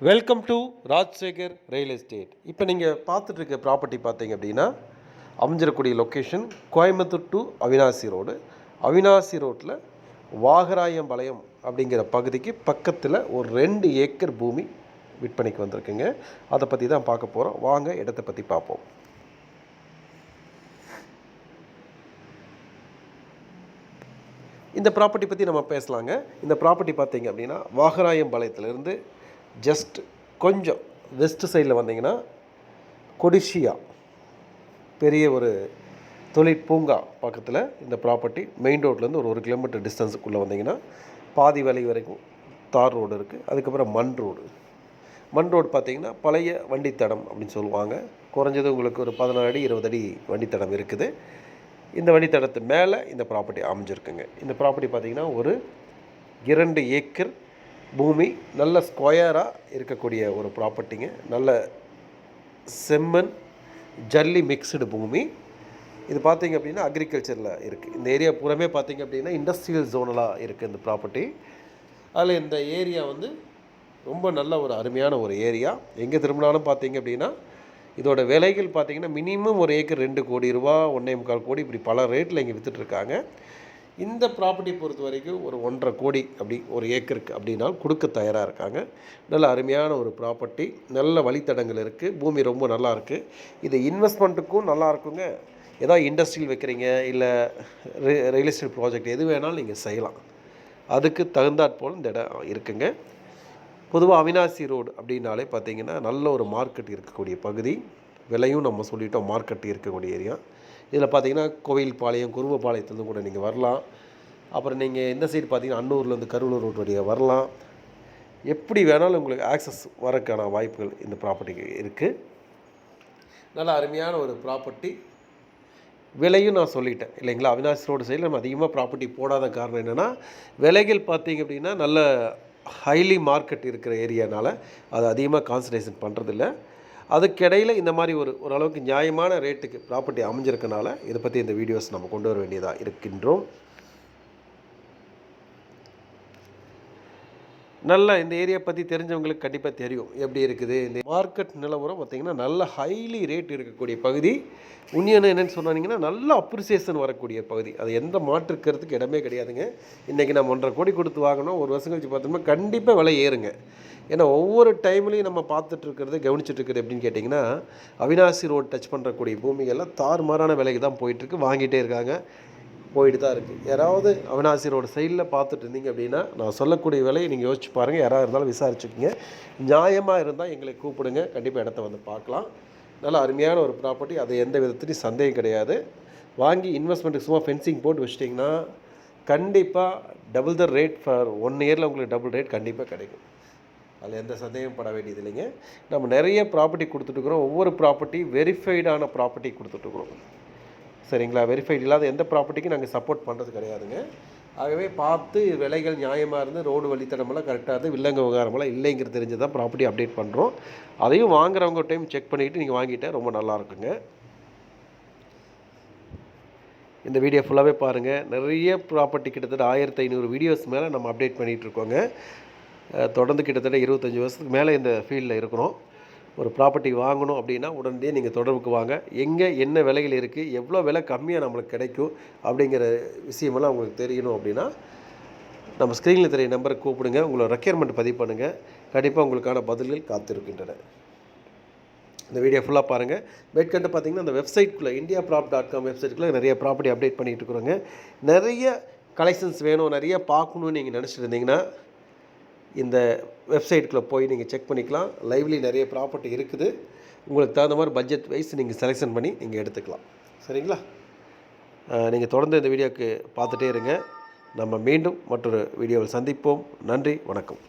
Welcome to Rajsekar real estate இப்போ நீங்கள் பார்த்துட்ருக்க ப்ராப்பர்ட்டி பார்த்தீங்க அப்படின்னா அமைஞ்சிடக்கூடிய location Coimbatore to Avinashi road Avinashi ரோட்டில் வாகராயம்பாளையம் அப்படிங்கிற பகுதிக்கு பக்கத்தில் ஒரு ரெண்டு ஏக்கர் பூமி விற்பனைக்கு வந்திருக்குங்க. அதை பற்றி தான் பார்க்க போகிறோம் வாங்க இடத்தை பற்றி பார்ப்போம். இந்த ப்ராப்பர்ட்டி பற்றி நம்ம பேசலாங்க. இந்த ப்ராப்பர்ட்டி பார்த்தீங்க அப்படின்னா வாகராயம்பாளையத்திலேருந்து ஜஸ்ட் கொஞ்சம் வெஸ்ட் சைடில் வந்தீங்கன்னா கொடிஷியா பெரிய ஒரு தொழிற்பூங்கா பக்கத்தில் இந்த ப்ராப்பர்ட்டி மெயின் ரோட்லேருந்து ஒரு ஒரு கிலோமீட்டர் டிஸ்டன்ஸுக்குள்ளே வந்தீங்கன்னா பாதி வேலை வரைக்கும் தார் ரோடு இருக்குது அதுக்கப்புறம் மண் ரோடு மண் ரோடு பார்த்தீங்கன்னா பழைய வண்டித்தடம் அப்படின்னு சொல்லுவாங்க. குறைஞ்சது உங்களுக்கு ஒரு பதினாறு அடி இருபது அடி வண்டித்தடம் இருக்குது. இந்த வண்டித்தடத்து மேலே இந்த ப்ராப்பர்ட்டி அமைஞ்சிருக்குங்க. இந்த ப்ராப்பர்ட்டி பார்த்திங்கன்னா ஒரு இரண்டு ஏக்கர் பூமி நல்ல ஸ்கொயராக இருக்கக்கூடிய ஒரு ப்ராப்பர்ட்டிங்க நல்ல செம்மண் ஜல்லி மிக்சடு பூமி. இது பார்த்தீங்க அப்படின்னா அக்ரிகல்ச்சரில் இருக்குது இந்த ஏரியா பூராமே பார்த்தீங்க அப்படின்னா இண்டஸ்ட்ரியல் ஜோனலாக இருக்குது இந்த ப்ராப்பர்ட்டி அதில் இந்த ஏரியா வந்து ரொம்ப நல்ல ஒரு அருமையான ஒரு ஏரியா எங்கே திரும்பினாலும் பார்த்தீங்க அப்படின்னா இதோட விலைகள் பார்த்தீங்கன்னா மினிமம் ஒரு ஏக்கர் ரெண்டு கோடி ரூபா ஒன்றே முக்கால் கோடி இப்படி பல ரேட்டில் இங்கே விற்றுட்ருக்காங்க இந்த ப்ராப்பர்ட்டி பொறுத்த வரைக்கும் ஒரு ஒன்றரை கோடி அப்படி ஒரு ஏக்கருக்கு அப்படின்னா கொடுக்க தயாராக இருக்காங்க. நல்ல அருமையான ஒரு ப்ராப்பர்ட்டி நல்ல வழித்தடங்கள் இருக்குது பூமி ரொம்ப நல்லா இருக்குது இது இன்வெஸ்ட்மெண்ட்டுக்கும் நல்லா இருக்குங்க. ஏதாவது இண்டஸ்ட்ரியல் வைக்கிறீங்க இல்லை ரியல் எஸ்டேட் ப்ராஜெக்ட் எது வேணாலும் நீங்கள் செய்யலாம். அதுக்கு தகுந்தாற் போல் இந்த இடம் இருக்குங்க. பொதுவாக அவினாசி ரோடு அப்படின்னாலே பார்த்தீங்கன்னா நல்ல ஒரு மார்க்கெட் இருக்கக்கூடிய பகுதி. விலையும் நம்ம சொல்லிட்டோம் மார்க்கெட் இருக்கக்கூடிய ஏரியா இதில் பார்த்தீங்கன்னா கோவில் பாளையம் குருவப்பாளையத்துலேருந்து கூட நீங்கள் வரலாம். அப்புறம் நீங்கள் இந்த சைடு பார்த்தீங்கன்னா அன்னூர்லேருந்து கருவலூர் ரோட் வழியாக வரலாம். எப்படி வேணாலும் உங்களுக்கு ஆக்சஸ் வரக்கான வாய்ப்புகள் இந்த ப்ராப்பர்ட்டிக்கு இருக்குது நல்ல அருமையான ஒரு ப்ராப்பர்ட்டி விலையும் நான் சொல்லிட்டேன் இல்லைங்களா? அவினாசி ரோடு சைடில் நம்ம அதிகமாக ப்ராப்பர்ட்டி போடாத காரணம் என்னென்னா விலைகள் பார்த்தீங்க அப்படின்னா நல்ல ஹைலி மார்க்கெட் இருக்கிற ஏரியானால் அது அதிகமாக கான்சன்ட்ரேஷன் பண்ணுறதில்ல அதுக்கிடையில் இந்த மாதிரி ஒரு ஓரளவுக்கு நியாயமான ரேட்டுக்கு ப்ராப்பர்ட்டி அமைஞ்சிருக்கனால இதை பற்றி இந்த வீடியோஸ் நம்ம கொண்டு வர வேண்டியதாக இருக்கின்றோம். நல்லா இந்த ஏரியா பற்றி தெரிஞ்சவங்களுக்கு கண்டிப்பாக தெரியும். எப்படி இருக்குது? இந்த மார்க்கெட் நிலவரம் பார்த்திங்கன்னா நல்ல ஹைலி ரேட் இருக்கக்கூடிய பகுதி. உண்மையான என்னென்னு சொன்னீங்கன்னா நல்ல அப்ரிசியேஷன் வரக்கூடிய பகுதி. அது எந்த மாற்றுக்கிறதுக்கு இடமே கிடையாதுங்க. இன்றைக்கி நம்ம ஒன்றரை கோடி கொடுத்து வாங்கினோம். ஒரு வருஷம் கழிச்சு பார்த்தோம்னா கண்டிப்பாக விலை ஏறுங்க. ஏன்னா ஒவ்வொரு டைம்லையும் நம்ம பார்த்துட்டு இருக்கிறது கவனிச்சுட்டு இருக்கிறது எப்படின்னு கேட்டிங்கன்னா அவினாசி ரோட் டச் பண்ணுறக்கூடிய பூமிகள்லாம் தாறுமாறான விலைக்கு தான் போயிட்டுருக்கு வாங்கிட்டே இருக்காங்க. போயிட்டு தான் இருக்குது யாராவது அவினாசி ரோடு சைடில் பார்த்துட்டு இருந்தீங்க அப்படின்னா நான் சொல்லக்கூடிய வேலையை நீங்கள் யோசிச்சு பாருங்கள் யாராக இருந்தாலும் விசாரிச்சுக்கோங்க. நியாயமாக இருந்தால் எங்களை கூப்பிடுங்க. கண்டிப்பாக இடத்த வந்து பார்க்கலாம். நல்ல அருமையான ஒரு ப்ராப்பர்ட்டி அது எந்த விதத்துலையும் சந்தேகம் கிடையாது. வாங்கி இன்வெஸ்ட்மெண்ட்டுக்கு சும்மா ஃபென்சிங் போட்டு வச்சிட்டிங்கன்னா கண்டிப்பாக double the rate for one இயரில் உங்களுக்கு டபுள் ரேட் கண்டிப்பாக கிடைக்கும். அதில் எந்த சந்தேகம் பட வேண்டியது இல்லைங்க. நம்ம நிறைய ப்ராப்பர்ட்டி கொடுத்துட்ருக்குறோம் ஒவ்வொரு ப்ராப்பர்ட்டி வெரிஃபைடான ப்ராப்பர்ட்டி கொடுத்துட்ருக்குறோம் சரிங்களா? வெரிஃபைட் இல்லாத எந்த ப்ராப்பர்ட்டிக்கும் நாங்கள் சப்போர்ட் பண்ணுறது கிடையாதுங்க. ஆகவே பார்த்து விலைகள் நியாயமாக இருந்து ரோடு வழித்தடமெல்லாம் கரெக்டாக இருந்து வில்லங்க விவகாரமெல்லாம் இல்லைங்கிறது தெரிஞ்சு தான் ப்ராப்பர்ட்டி அப்டேட் பண்ணுறோம் அதையும் வாங்குறவங்க டைம் செக் பண்ணிவிட்டு நீங்கள் வாங்கிட்டால் ரொம்ப நல்லா இருக்குங்க. இந்த வீடியோ ஃபுல்லாகவே பாருங்கள் நிறைய ப்ராப்பர்ட்டி கிட்டத்தட்ட ஆயிரத்தி ஐநூறு வீடியோஸ் மேலே நம்ம அப்டேட் பண்ணிகிட்ருக்கோங்க தொடர்ந்து கிட்டத்தட்ட இருபத்தஞ்சி வருஷத்துக்கு மேலே இந்த ஃபீல்டில் இருக்கிறோம். ஒரு ப்ராப்பர்ட்டி வாங்கணும் அப்படின்னா உடனே நீங்கள் தொடர்புக்கு வாங்க. எங்கே என்ன விலைகள் இருக்குது எவ்வளோ விலை கம்மியாக நம்மளுக்கு கிடைக்கும் அப்படிங்கிற விஷயமெல்லாம் உங்களுக்கு தெரியணும் அப்படின்னா நம்ம ஸ்க்ரீனில் தெரிய நம்பரை கூப்பிடுங்க. உங்களோட ரெக்யர்மெண்ட் பதிவு பண்ணுங்கள் கண்டிப்பாக உங்களுக்கான பதில்கள் காத்திருக்கின்றன. இந்த வீடியோ ஃபுல்லாக பாருங்கள் மேற்கண்டு பார்த்தீங்கன்னா அந்த வெப்சைட்குள்ளே இந்தியா ப்ராப் டாட் காம் வெப்சைட்குள்ளே நிறைய ப்ராப்பர்ட்டி அப்டேட் பண்ணிகிட்டு இருக்கிறோங்க. நிறைய கலெக்ஷன்ஸ் வேணும் நிறைய பார்க்கணுன்னு நீங்கள் நினச்சிட்டு இருந்தீங்கன்னா இந்த வெப்சைட்டுக்குள்ளே போய் நீங்கள் செக் பண்ணிக்கலாம். லைவ்லி நிறைய ப்ராப்பர்ட்டி இருக்குது. உங்களுக்கு தகுந்த மாதிரி பட்ஜெட் வைஸ் நீங்கள் செலெக்ஷன் பண்ணி நீங்கள் எடுத்துக்கலாம். சரிங்களா? நீங்கள் தொடர்ந்து இந்த வீடியோக்கு பார்த்துட்டே இருங்க. நம்ம மீண்டும் மற்றொரு வீடியோவில் சந்திப்போம். நன்றி வணக்கம்.